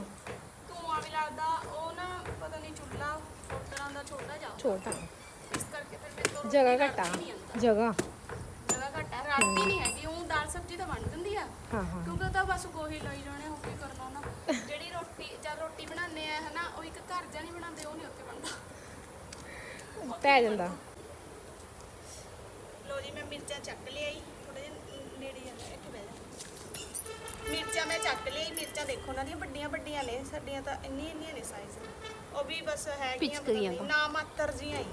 ਧੂੰਆਂ ਵੀ ਲੱਗਦਾ ਉਹ ਨਾ ਪਤਾ ਨਹੀਂ ਚੁੱਲ੍ਹਾ ਹੋਰ ਤਰ੍ਹਾਂ ਦਾ ਛੋਟਾ ਜਾ। ਛੋਟਾ। ਇਸ ਕਰਕੇ ਫਿਰ ਮੇਰੇ ਤੋਂ ਰੋਟੀ ਜਗ੍ਹਾ ਰੜਦੀ ਘਟਾ। ਜਗ੍ਹਾ। ਜਗ੍ਹਾ ਘਟਾ। ਰੜਦੀ ਨਹੀਂ ਹੈਗੀ ਉਹ ਦਾਲ ਸਬਜ਼ੀ ਤਾਂ ਬਣ ਜਾਂਦੀ ਆ। ਹਾਂ ਹਾਂ। ਕਿਉਂਕਿ ਉਹ ਤਾਂ ਬਸ ਗੋਹੀ ਲਾਈ ਜਾਣੇ ਹੋ ਕੀ ਕਰਨਾ ਨਾ। ਜਿਹੜੀ ਰੋਟੀ ਜਦ ਰੋਟੀ ਬਣਾਉਂਦੇ ਆ ਹਨਾ ਉਹ ਇੱਕ ਘਰ ਜਾਂ ਨਹੀਂ ਬਣਾਉਂਦੇ ਉਹ ਨਹੀਂ ਉੱਥੇ ਬਣਦਾ। ਪੈ ਜਾਂਦਾ। ਲੋ ਜੀ ਮੈਂ ਮਿਰਚਾਂ ਚੱਕ ਲਿਆਈ। ਥੋੜੇ ਜਿਹਾ ਨੇੜੇ ਜਾਂਦਾ ਇੱਥੇ ਬਹਿ ਜਾ। ਮਿਰਚਾਂ ਮੈਂ ਚੱਕ ਲਈ ਮਿਰਚਾਂ ਦੇਖੋ ਉਹਨਾਂ ਦੀਆਂ ਵੱਡੀਆਂ ਵੱਡੀਆਂ ਨੇ। ਸਾਡੀਆਂ ਤਾਂ ਇੰਨੀ ਇੰਨੀਆਂ ਨੇ ਸਾਈਜ਼ ਉਹ ਵੀ ਬਸ ਹੈਗੀਆਂ। ਨਾ ਮਾਤਰ ਜੀਆਂ ਹੀ।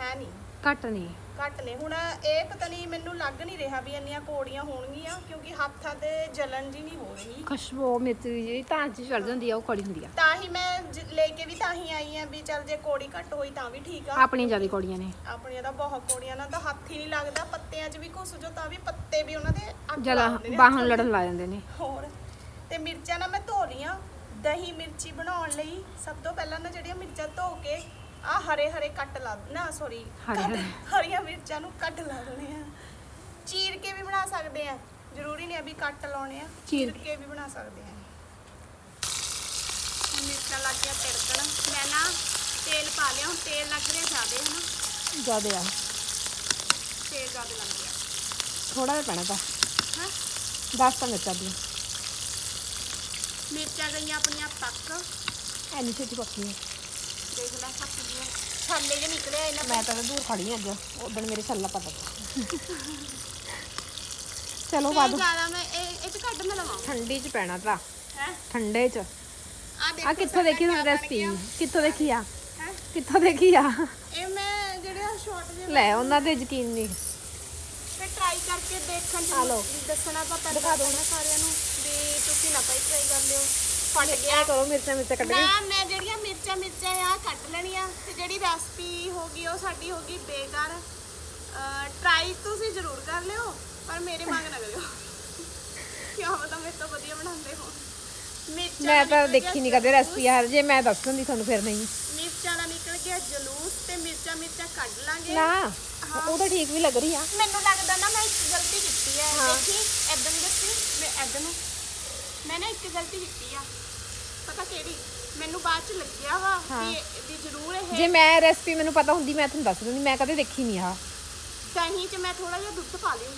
ਹੈ ਨਹੀਂ। ਘੱਟ ਨਹੀਂ ਘੱਟ ਨੇ। ਹੁਣ ਇਹ ਪਤਾ ਨਹੀਂ ਮੈਨੂੰ ਲੱਗ ਨਹੀਂ ਰਿਹਾ ਵੀ ਇੰਨੀਆਂ ਕੋੜੀਆਂ ਹੋਣਗੀਆਂ ਕਿਉਂਕਿ ਹੱਥਾਂ ਤੇ ਜਲਨ ਜੀ ਨਹੀਂ ਹੋ ਰਹੀ। ਖੁਸ਼ਬੂ ਮਿਰਚ ਦੀ ਜਿਹੜੀ ਤਾਂ ਚ ਚੜ ਜਾਂਦੀ ਆ ਉਹ ਕੜੀ ਹੁੰਦੀ ਆ। ਤਾਂ ਹੀ ਮੈਂ ਜ- ਲੈ ਕੇ ਵੀ ਤਾਂ ਹੀ ਆਈ ਆ ਵੀ ਚੱਲ ਜੇ ਕੋੜੀ ਘੱਟ ਹੋਈ ਤਾਂ ਵੀ ਠੀਕ ਆ। ਆਪਣੀਆਂ ਜ਼ਿਆਦਾ ਕੌੜੀਆਂ ਨੇ। ਆਪਣੀਆਂ ਤਾਂ ਬਹੁਤ ਕੋੜੀਆਂ ਨਾਲ ਤਾਂ ਹੱਥ ਹੀ ਨਹੀਂ ਲੱਗਦਾ। ਪੱਤਿਆਂ 'ਚ ਵੀ ਘੁਸ ਜੋ ਤਾਂ ਵੀ ਪੱਤੇ ਵੀ ਉਹਨਾਂ ਦੇ ਅੱਗ ਲਾ ਨੇ ਹੱਥਾਂ। ਲੜਨ ਜਾਂਦੇ ਨੇ। ਹੋਰ ਤੇ ਮਿਰਚਾਂ ਨਾ ਮੈਂ ਧੋ ਲੀਆਂ ਦਹੀਂ ਮਿਰਚੀ ਬਣਾਉਣ ਲਈ ਸਭ ਤੋਂ ਪਹਿਲਾਂ ਨਾ ਜਿਹੜੀਆਂ ਮਿਰਚਾਂ ਧੋ ਕੇ ਆ ਹਰੇ ਹਰੇ ਕੱਟ ਲਾ ਨਾ ਸੌਰੀ ਹਰੇ ਹਰੇ। ਹਰੀਆਂ ਮਿਰਚਾਂ ਨੂੰ ਕੱਟ ਲਾ ਦੇਣੇ ਆ। ਚੀਰ ਕੇ ਵੀ ਬਣਾ ਸਕਦੇ ਆ। ਜ਼ਰੂਰੀ ਨਹੀਂ ਆ ਵੀ ਕੱਟ ਲਾਉਣੇ ਆ। ਚੀਰ ਕੇ ਵੀ ਬਣਾ ਸਕਦੇ ਆ। ਮਿਰਚਾਂ ਲੱਗ ਗਿਆ ਤੜਕਣ। ਮੈਂ ਨਾ ਤੇਲ ਪਾ ਲਿਆ ਹੁਣ ਤੇਲ ਲੱਗ ਰਿਹਾ ਜ਼ਿਆਦੇ ਹਨਾ? ਜਿਆਦੇ ਆ। ਤੇਲ ਜ਼ਿਆਦਾ ਲੱਗ ਗਿਆ। ਥੋੜਾ ਜਿਹਾ ਪੈਣਾ ਤਾਂ। ਹਾਂ? 10 ਤਾਂ ਮਿਰਚਾਂ ਦੀਆਂ। ਮਿਰਚਾਂ ਗਈਆਂ ਆਪਣੀਆਂ ਪੱਕ। ਐਨੀ ਛੇਤੀ ਪੱਕੀ ਆ ਦੇਖ ਲੈ ਪੱਕ ਗਈਆਂ ਛਾਲੇ ਜੇ ਨਿਕਲੇ ਇਹਨਾਂ ਮੈਂ ਤਾਂ ਦੂਰ ਖੜੀ ਅੱਜ ਉਦੋਂ ਮੇਰੇ ਛੱਲਾ ਪਤਾ ਚਲੋ ਤੇ ਬਾਦ ਜ਼ਿਆਦਾ ਮੈਂ ਇਹ ਇਹ ਚ ਕੱਢ ਮੈਂ ਲਵਾਂ। ਠੰਡੀ ਚ ਪੈਣਾ ਤਾਂ ਹੈ? ਠੰਡੇ ਚ। ਆ ਆ ਕਿੱਥੋਂ ਦੇਖੀ ਕਿਆ ਰੈਸਪੀ। ਕਿੱਥੋਂ ਦੇਖੀ ਆ? ਕਿੱਥੋਂ ਦੇਖੀ ਆ? ਇਹ ਮੈਂ ਜਿਹੜੇ ਆ ਸ਼ਾਰਟ ਜਿਹੇ ਲੈ ਉਹਨਾਂ ਤੇ ਯਕੀਨ ਨਹੀਂ। ਤੇ ਟਰਾਈ ਕਰਕੇ ਦੇਖਣ ਲਓ। ਦੱਸਣਾ ਤਾਂ ਪੈਂਦਾ ਨਾ ਸਾਰਿਆਂ ਨੂੰ ਵੀ ਤੁਸੀਂ ਨਾ ਭਾਈ ਟਰਾਈ ਕਰ ਲਿਓ। ਫਟ ਗਿਆ। ਐ ਕਰੋ ਮਿਰਚਾਂ ਮਿਰਚਾਂ ਕੱਢ ਕੇ। ਮੈਂ ਮੈਂ ਜਿਹੜੀਆਂ ਮਿਰਚਾਂ ਮਿਰਚਾਂ ਆ ਕੱਟ ਲੈਣੀਆਂ। ਤੇ ਜਿਹੜੀ ਰੈਸਪੀ ਹੋਗੀ ਉਹ ਸਾਡੀ ਹੋਗੀ ਬੇਕਾਰ। ਟਰਾਈ ਤੁਸੀਂ ਜ਼ਰੂਰ ਕਰ ਲਿਓ ਪਰ ਮੇਰੇ ਮੰਗ ਨਾ ਕਰਿਓ। ਕਿਉਂ? ਪਤਾ ਮੇਰੇ ਤੋਂ ਵਧੀਆ ਬਣਾਉਂਦੇ ਹੋ। ਮਿਰਚਾਂ ਮੈਂ ਦਾ ਤਾਂ ਨਿਕਲ ਗਿਆ ਦੇਖੀ ਨਹੀਂ ਕਦੇ ਰੈਸਪੀ ਯਾਰ ਜੇ ਮੈਂ ਦੱਸ ਦਿੰਦੀ ਤੁਹਾਨੂੰ ਫਿਰ ਨਹੀਂ। ਮਿਰਚਾਂ ਦਾ ਨਿਕਲ ਗਿਆ ਜਲੂਸ ਤੇ ਮਿਰਚਾਂ ਮਿਰਚਾਂ ਕੱਢ ਲਾਂਗੇ। ਨਾ ਉਹ ਤਾਂ ਠੀਕ ਵੀ ਲੱਗ ਰਹੀ ਆ। ਮੈਨੂੰ ਲੱਗਦਾ ਨਾ ਮੈਂ ਇੱਕ ਗਲਤੀ ਕੀਤੀ ਹੈ। ਦੇਖੀ ਐਦਾਂ ਦੱਸੀ ਮੈਂ ਐਦਾਂ ਨੂੰ ਮੈਂ ਨਾ ਇੱਕ ਗਲਤੀ ਕੀਤੀ ਆ। ਪਤਾ ਕਿਹੜੀ? ਮੈਨੂੰ ਬਾਅਦ ਚ ਲੱਗਿਆ ਵਾ। ਵੀ ਵੀ ਜ਼ਰੂਰ ਇਹ ਜੇ ਮੈਂ ਰੈਸਪੀ ਮੈਨੂੰ ਪਤਾ ਹੁੰਦੀ ਮੈਂ ਤੁਹਾਨੂੰ ਦੱਸ ਦਿੰਦੀ ਮੈਂ ਕਦੇ ਦੇਖੀ ਨਹੀਂ ਆ ਦਹੀਂ ਚ ਮੈਂ ਥੋੜਾ ਜਿਹਾ ਦੁੱਧ ਪਾ ਲਿਆ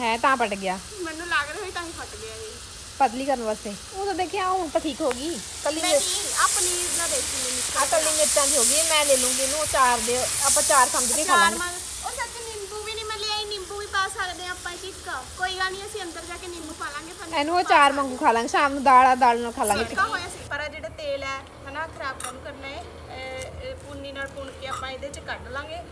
ਹੈ ਤਾਂ ਪਟ ਗਿਆ। ਮੈਨੂੰ ਲੱਗ ਰਿਹਾ ਸੀ ਤਾਂ ਹੀ ਫਟ ਗਿਆ ਇਹ। ਪਤਲੀ ਕਰਨ ਵਾਸਤੇ। ਉਹ ਤਾਂ ਦੇਖਿਆ ਹੁਣ ਤਾਂ ਠੀਕ ਹੋ ਗਈ। ਕੱਲੀ ਮੈਂ ਮਿਰਚ ਨਹੀਂ ਆ ਪਨੀਰ ਨਾ ਦੇਖੀ ਮੈਨੂੰ। ਆ ਕੱਲੀ ਮਿਰਚਾਂ ਦੀ ਹੋ ਗਈ ਮੈਂ ਲੈ ਲੂੰਗੀ ਇਹਨੂੰ ਚਾਰ ਦੇ ਆਪਾਂ ਚਾਰ ਸਮਝ ਕੇ ਖਾ ਚਾਰ ਲਾਂਗੇ। ਮਨ ਉਹ ਸੱਚ ਨਿੰਬੂ ਵੀ ਨਹੀਂ ਮੈਂ ਲਿਆਈ ਨਿੰਬੂ ਵੀ ਪਾ ਇੱਕ ਕੋਈ ਗੱਲ ਨਹੀਂ ਅਸੀਂ ਅੰਦਰ ਜਾ ਕੇ ਨਿੰਬੂ ਪਾ ਲਾਂਗੇ ਪਰ ਇਹਨੂੰ ਉਹ ਚਾਰ ਵਾਂਗੂ ਖਾ ਲਾਂਗੇ ਸ਼ਾਮ ਨੂੰ ਦਾਲ ਆ ਦਾਲ ਨਾਲ ਖਾ ਲਾਂਗੇ। ਸਿੱਕਾ ਹੋਇਆ ਸੀ। ਪਰ ਆਹ ਜਿਹੜਾ ਤੇਲ ਹੈ ਹਨਾ ਖਰਾਬ ਕਰਨ ਕਰਨਾ ਹੈ। ਇਹ- ਇਹ ਪੁੰਨੀ ਨਾਲ ਪੁਣ ਕੇ ਆਪਾਂ ਇਹਦੇ ਚ ਕੱਢ ਲਾਂਗੇ।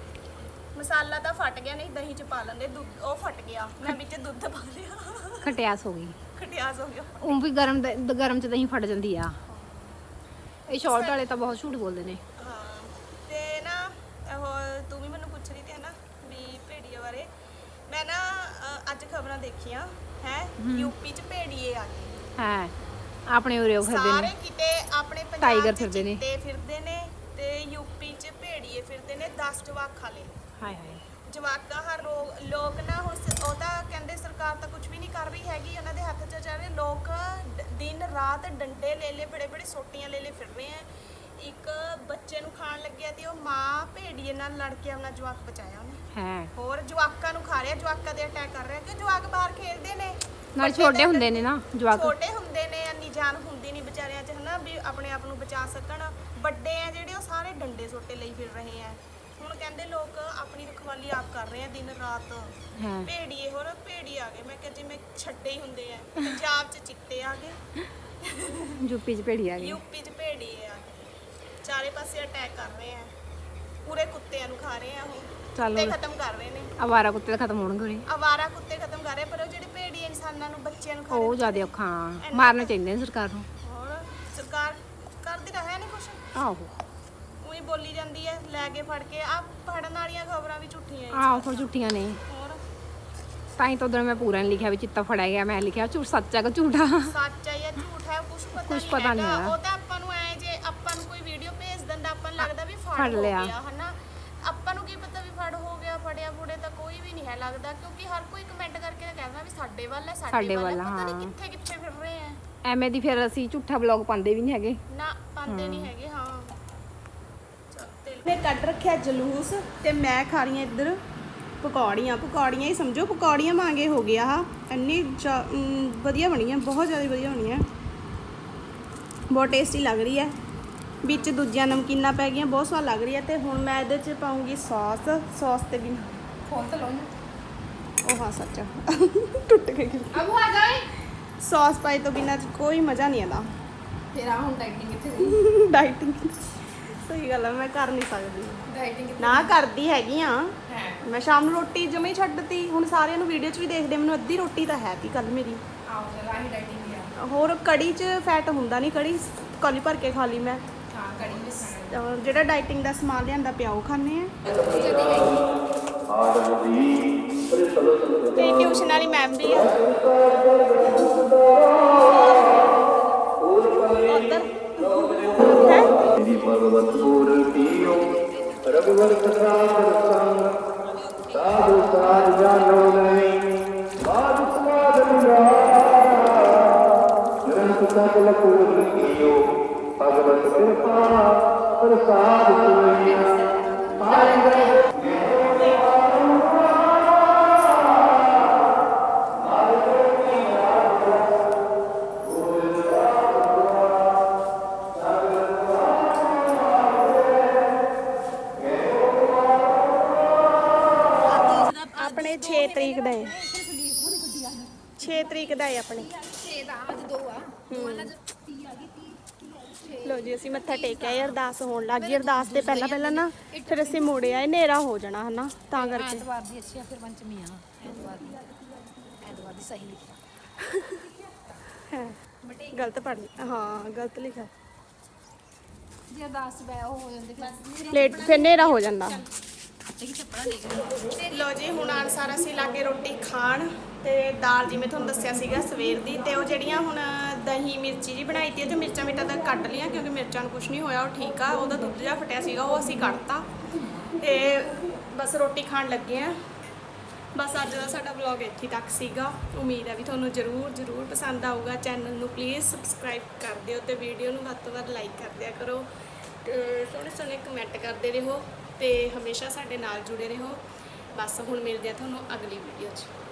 ਮਸਾਲਾ ਤਾਂ ਫਟ ਗਿਆ ਨਹੀਂ ਦਹੀਂ ਚ ਪਾ ਲੈਂਦੇ। ਦੁੱਧ ਉਹ ਫਟ ਗਿਆ। ਮੈਂ ਵਿੱਚ ਦੁੱਧ ਪਾ ਲਿਆ। ਖਟਿਆਸ ਹੋ ਗਈ। ਖਟਿਆਸ ਹੋ ਗਿਆ। ਉਹ ਵੀ ਗਰਮ ਦ- ਗਰਮ ਚ ਦਹੀਂ ਫਟ ਜਾਂਦੀ ਆ। ਇਹ ਸ਼ਾਰਟ ਵਾਲੇ ਤਾਂ ਬਹੁਤ ਝੂਠ ਬੋਲਦੇ ਨੇ ਹਾਂ ਤੇ ਨਾ ਉਹ ਤੂੰ ਵੀ ਮੈਨੂੰ ਪੁੱਛ ਰਹੀ ਤੇ ਨਾ ਵੀ ਭੇੜੀਏ ਬਾਰੇ ਮੈਂ ਨਾ ਅ, ਅੱਜ ਖਬਰਾਂ ਦੇਖੀਆਂ ਹੈ? ਯੂਪੀ ਚ ਭੇੜੀਏ ਆ ਗਏ ਹੈ। ਆਪਣੇ ਉਰੇ ਉਹ ਫਿਰਦੇ ਸਾਰੇ ਨੇ ਕਿਤੇ ਆਪਣੇ ਪੰਜਾਬ ਚ ਫਿਰਦੇ ਨੇ। ਚੀਤੇ ਫਿਰਦੇ ਨੇ ਤੇ ਯੂਪੀ ਚ ਭੇੜੀਏ ਫਿਰਦੇ ਨੇ 10 ਜਵਾਕ ਖਾਲੇ। ਹਾਏ ਹਾਏ। ਜਵਾਕਾਂ ਹਰ ਰੋ- ਲੋਕ ਨਾ ਹੁਣ ਸ- ਉਹ ਤਾਂ ਕਹਿੰਦੇ ਸਰਕਾਰ ਤਾਂ ਕੁਝ ਵੀ ਨਹੀਂ ਕਰ ਰਹੀ ਹੈਗੀ ਉਹਨਾਂ ਦੇ ਹੱਥ 'ਚ ਚਾਹੇ ਲੋਕ ਡ- ਦਿਨ ਰਾਤ ਡੰਡੇ ਲੈ ਲੈ ਬੜੇ ਬੜੇ ਸੋਟੀਆਂ ਲੈ ਲੈ ਫਿਰ ਰਹੇ ਆ। ਇੱਕ ਬੱਚੇ ਨੂੰ ਖਾਣ ਲੱਗਿਆ ਤੇ ਉਹ ਮਾਂ ਭੇੜੀਏ ਨਾਲ ਲੜ ਕੇ ਆਪਣਾ ਜਵਾਕ ਬਚਾਇਆ ਉਹਨੇ। ਹੈ। ਹੋਰ ਜਵਾਕਾਂ ਨੂੰ ਖਾ ਰਿਹਾ ਜਵਾਕਾਂ ਦੇ ਅਟੈਕ ਕਰ ਰਿਹਾ ਕਿ ਜਵਾਕ ਬਾਹਰ ਖੇਡਦੇ ਨੇ? ਨਾਲ ਵੱਡੇ ਛੋਟੇ ਤਾਂ- ਹੁੰਦੇ ਨੇ ਨਾ ਜਵਾਕ। ਛੋਟੇ ਹੁੰਦੇ ਨੇ ਇੰਨੀ ਜਾਨ ਹੁੰਦੀ ਨਹੀਂ ਵਿਚਾਰਿਆਂ 'ਚ ਹਨਾ ਵੀ ਆਪਣੇ ਆਪ ਨੂੰ ਬਚਾ ਸਕਣ। ਵੱਡੇ ਆ ਜਿਹੜੇ ਉਹ ਸਾਰੇ ਡੰਡੇ ਸੋਟੇ ਲਈ ਫਿਰ ਰਹੇ ਆ। ਹੁਣ ਕਹਿੰਦੇ ਲੋਕ ਆਪਣੀ ਰਖਵਾਲੀ ਆਪ ਕਰ ਰਹੇ ਆ ਦਿਨ ਰਾਤ। ਹੈ। ਭੇੜੀਏ ਹੋਰ ਭੇੜੀ ਆ ਗਏ। ਮੈਂ ਕਿਹਾ ਜਿਵੇਂ ਛੱਡੇ ਹੀ ਹੁੰਦੇ ਆ ਪੰਜਾਬ 'ਚ ਚਿੱਤੇ ਆ ਗਏ। ਯੂਪੀ ਚ ਭੇੜੀ ਆ ਗਈ ਯੂਪੀ 'ਚ ਭੇੜੀਏ ਆ ਗਏ। ਚਾਰੇ ਪਾਸੇ ਅਟੈਕ ਕਰ ਰਹੇ ਆ। ਪੂਰੇ ਕੁੱਤਿਆਂ ਨੂੰ ਖਾ ਰਹੇ ਆ ਉਹ। ਚੱਲ ਕੁੱਤੇ ਖਤਮ ਕਰ ਰਹੇ ਨੇ। ਆਵਾਰਾ ਕੁੱਤੇ ਤਾਂ ਖਤਮ ਹੋਣਗੇ ਉਰੇ। ਆਵਾਰਾ ਕੁੱਤੇ ਖਤਮ ਕਰ ਰਹੇ ਪਰ ਉਹ ਜਿਹੜੇ ਭੇੜੀ ਇਨਸਾਨਾਂ ਨੂੰ ਬੱਚਿਆਂ ਨੂੰ ਖਾ ਰਹੇ ਉਹ ਜ਼ਿਆਦਾ ਔਖਾ ਹਾਂ। ਮਾਰਨਾ ਚਾਹੀਦਾ ਨੇ ਸਰਕਾਰ ਨੂੰ। ਹੋਰ ਸਰਕਾਰ ਕਰਦੀ ਤਾਂ ਹੈ ਨਹੀਂ ਕੁਛ। ਆਹੋ। ਉਹੀ ਬੋਲੀ ਜਾਂਦੀ ਹੈ ਲੈ ਕੇ ਫੜ ਕੇ ਆ ਫੜਨ ਵਾਲੀਆਂ ਖਬਰਾਂ ਵੀ ਝੂਠੀਆਂ ਹੈ। ਆਹੋ ਥੋੜੀ ਝੂਠੀਆਂ ਨੇ। ਹੋਰ? ਤਾਂ ਹੀ ਤਾਂ ਉਦੋਂ ਮੈਂ ਪੂਰਾ ਨਹੀਂ ਲਿਖਿਆ ਵੀ ਚਿੱਤਾ ਫੜਿਆ ਗਿਆ ਮੈਂ ਲਿਖਿਆ ਝੂਠ ਸੱਚ ਕਿ ਝੂਠਾ ਸੱਚ ਹੈ ਜਾਂ ਝੂਠ ਹੈ ਕੁਝ ਪਤਾ ਕੁਛ ਨਹੀਂ ਪਤਾ ਨਹੀਂ ਹੈਗਾ। ਹੈਗਾ। ਉਹ ਤਾਂ ਆਪਾਂ ਨੂੰ ਐ ਜੇ ਆਪਾਂ ਨੂੰ ਕੋਈ ਵੀਡੀਓ ਭੇਜ ਦਿੰਦਾ ਆਪਾਂ ਨੂੰ ਲੱਗਦਾ ਵੀ ਫੜ ਫੜ ਹੋ ਲਿਆ। ਹੈ ਲੱਗਦਾ ਕਿਉਂਕਿ ਹਰ ਕੋਈ ਕਮੈਂਟ ਕਰਕੇ ਤਾਂ ਕਹਿੰਦਾ ਵੀ ਸਾਡੇ ਵੱਲ ਹੈ ਸਾਡੇ ਵੱਲ ਹੈ। ਪਤਾ ਨਹੀਂ ਹਾਂ। ਕਿੱਥੇ ਕਿੱਥੇ ਫਿਰ ਰਹੇ ਆ ਐਵੇਂ ਦੀ ਫਿਰ ਅਸੀਂ ਝੂਠਾ ਬਲੌਗ ਪਾਉਂਦੇ ਵੀ ਨਹੀਂ ਹੈਗੇ। ਨਾ ਪਾਉਂਦੇ ਨਹੀਂ ਹੈਗੇ ਹਾਂ। ਚੱਲ ਤੇ ਕੱਢ ਰੱਖਿਆ ਜਲੂਸ ਤੇ ਮੈਂ ਖਾ ਰਹੀ ਹਾਂ ਇੱਧਰ ਪਕੌੜੀਆਂ। ਪਕੌੜੀਆਂ ਹੀ ਸਮਝੋ ਪਕੌੜੀਆਂ ਵਾਂਗੇ ਹੋ ਗਿਆ ਆ ਇੰਨੀ ਜ਼ਿਆ- ਅਮ, ਵਧੀਆ ਬਣੀਆਂ ਬਹੁਤ ਜ਼ਿਆਦਾ ਵਧੀਆ ਬਣੀਆਂ ਬਹੁਤ ਟੇਸਟੀ ਲੱਗ ਰਹੀ ਹੈ ਵਿੱਚ ਦੂਜੀਆਂ ਨਮਕੀਨਾਂ ਪੈ ਗਈਆਂ ਬਹੁਤ ਸਵਾਦ ਲੱਗ ਰਹੀ ਹੈ ਤੇ ਹੁਣ ਮੈਂ ਇਹਦੇ 'ਚ ਪਾਉਂਗੀ ਸੌਸ। ਸੌਸ ਤੇ ਵੀ ਖੋਲ ਤਾਂ ਲਓ। ਉਹ ਹਾਂ ਸੱਚ ਟੁੱਟ ਗਈ। ਅਬੂ ਆ ਜਾਏ ਸੌਸ ਪਾਈ ਤੋਂ ਬਿਨਾਂ ਕੋਈ ਮਜ਼ਾ ਨਹੀਂ ਆਉਂਦਾ। ਫਿਰ ਆ ਹੁਣ ਡਾਈਟਿੰਗ ਕਿੱਥੇ ਡਾਈਟਿੰਗ ਸਹੀ ਗੱਲ ਹੈ ਮੈਂ ਕਰ ਨਹੀਂ ਸਕਦੀ। ਡਾਈਟਿੰਗ ਨਾ ਕਰਦੀ ਹੈਗੀ ਆ। ਮੈਂ ਸ਼ਾਮ ਨੂੰ ਰੋਟੀ ਜਮੇ ਛੱਡਤੀ। ਹੁਣ ਸਾਰਿਆਂ ਨੂੰ ਵੀਡੀਓ 'ਚ ਵੀ ਦੇਖਦੇ ਮੈਨੂੰ ਅੱਧੀ ਰੋਟੀ ਤਾਂ ਹੈ ਤੀ ਕੱਲ ਮੇਰੀ। ਆਓ ਚਲ ਆਹੀ ਡਾਈਟਿੰਗ ਆ। ਹੋਰ ਕੜੀ 'ਚ ਫੈਟ ਹੁੰਦਾ ਨਹੀਂ ਕੜੀ ਕੌਲੀ ਭਰ ਕੇ ਖਾ ਲਈ ਮੈਂ। ਹਾਂ ਕੜੀ ਵੀ ਖਾਣਾ। ਅਹ ਜਿਹੜਾ ਡਾਈਟਿੰਗ ਦਾ ਸਮਾਨ ਲਿਆਂਦਾ ਪਿਆ ਉਹ ਖਾਣੇ ਆ? ਤੇ ਟਿਊਸ਼ਨ ਵਾਲੀ ਮੈਮ ਵੀ ਆ। ਤਰੀਕ ਦਾ ਹੈ ਆਪਣੇ। 6 ਦਾ ਅੱਜ 2 ਆ ਦੋਵਾਂ ਚ 30 ਆ ਗਈ 30 ਲੋ ਜੀ ਅਸੀਂ ਮੱਥਾ ਟੇਕਿਆ ਇਹ ਅਰਦਾਸ ਹੋਣ ਲੱਗ ਗਈ। ਅਰਦਾਸ ਦੇ ਪਹਿਲਾਂ ਪਹਿਲਾਂ ਨਾ ਫਿਰ ਅਸੀਂ ਮੁੜੇ ਆਏ ਹਨੇਰਾ ਹੋ ਜਾਣਾ ਹਨਾ? ਤਾਂ ਕਰਕੇ। ਐਤਵਾਰ ਦੀ ਅੱਛੀ ਆ ਫਿਰ ਪੰਚਮੀ ਆ। ਐਤਵਾਰ ਦੀ ਐਤਵਾਰ ਦੀ ਸਹੀ ਲਿਖਿਆ ਗਲਤ ਪੜ੍ਹ ਹਾਂ ਗਲਤ ਲਿਖਿਆ। ਜੇ ਅਰਦਾਸ ਬੈ ਉਹ ਹੋ ਜਾਂਦੇ ਫਿਰ ਲੇਟ ਫਿਰ ਹਨੇਰਾ ਹੋ ਜਾਂਦਾ। ਇਹ ਚੱਪੜਾ ਲੈ ਲੋ ਜੀ, ਹੁਣ ਅਨਸਾਰ ਅਸੀਂ ਲਾਗੇ ਰੋਟੀ ਖਾਣ ਤੇ ਦਾਲ ਜਿਵੇਂ ਤੁਹਾਨੂੰ ਦੱਸਿਆ ਸੀਗਾ ਸਵੇਰ ਦੀ ਤੇ ਉਹ ਜਿਹੜੀਆਂ ਹੁਣ ਦਹੀਂ, ਮਿਰਚੀ ਜੀ ਬਣਾਈ ਤੀ ਤੇ ਮਿਰਚਾਂ ਮਿੱਟਾਂ ਤਾਂ ਕੱਟ ਲੀਆਂ ਕਿਉਂਕਿ ਮਿਰਚਾਂ ਨੂੰ ਕੁਝ ਨਹੀਂ ਹੋਇਆ, ਉਹ ਠੀਕ ਆ, ਉਹਦਾ ਦੁੱਧ ਜਿਹਾ ਫਟਿਆ ਸੀਗਾ, ਉਹ ਅਸੀਂ ਕੱਢਤਾ ਤੇ ਬਸ ਰੋਟੀ ਖਾਣ ਲੱਗੇ ਆ। ਬਸ ਅੱਜ ਦਾ ਸਾਡਾ ਵਲੌਗ ਇੱਥੇ ਤੱਕ ਸੀਗਾ। ਉਮੀਦ ਹੈ ਵੀ ਤੁਹਾਨੂੰ ਜ਼ਰੂਰ ਜ਼ਰੂਰ ਪਸੰਦ ਆਊਗਾ। ਚੈਨਲ ਨੂੰ ਪਲੀਜ਼ ਸਬਸਕ੍ਰਾਈਬ ਕਰ ਦਿਓ ਤੇ ਵੀਡੀਓ ਨੂੰ ਵੱਧ ਤੋਂ ਵੱਧ ਲਾਈਕ ਕਰ ਦਿਆ ਕਰੋ। ਤੇ ਸੋਹਣੇ ਸੋਹਣੇ ਕਮੈਂਟ ਕਰਦੇ ਰਹੋ। ਤੇ ਹਮੇਸ਼ਾ ਸਾਡੇ ਨਾਲ ਜੁੜੇ ਰਹੋ। ਬਸ ਹੁਣ ਮਿਲਦੇ ਆ ਤੁਹਾਨੂੰ ਅਗਲੀ ਵੀਡੀਓ 'ਚ।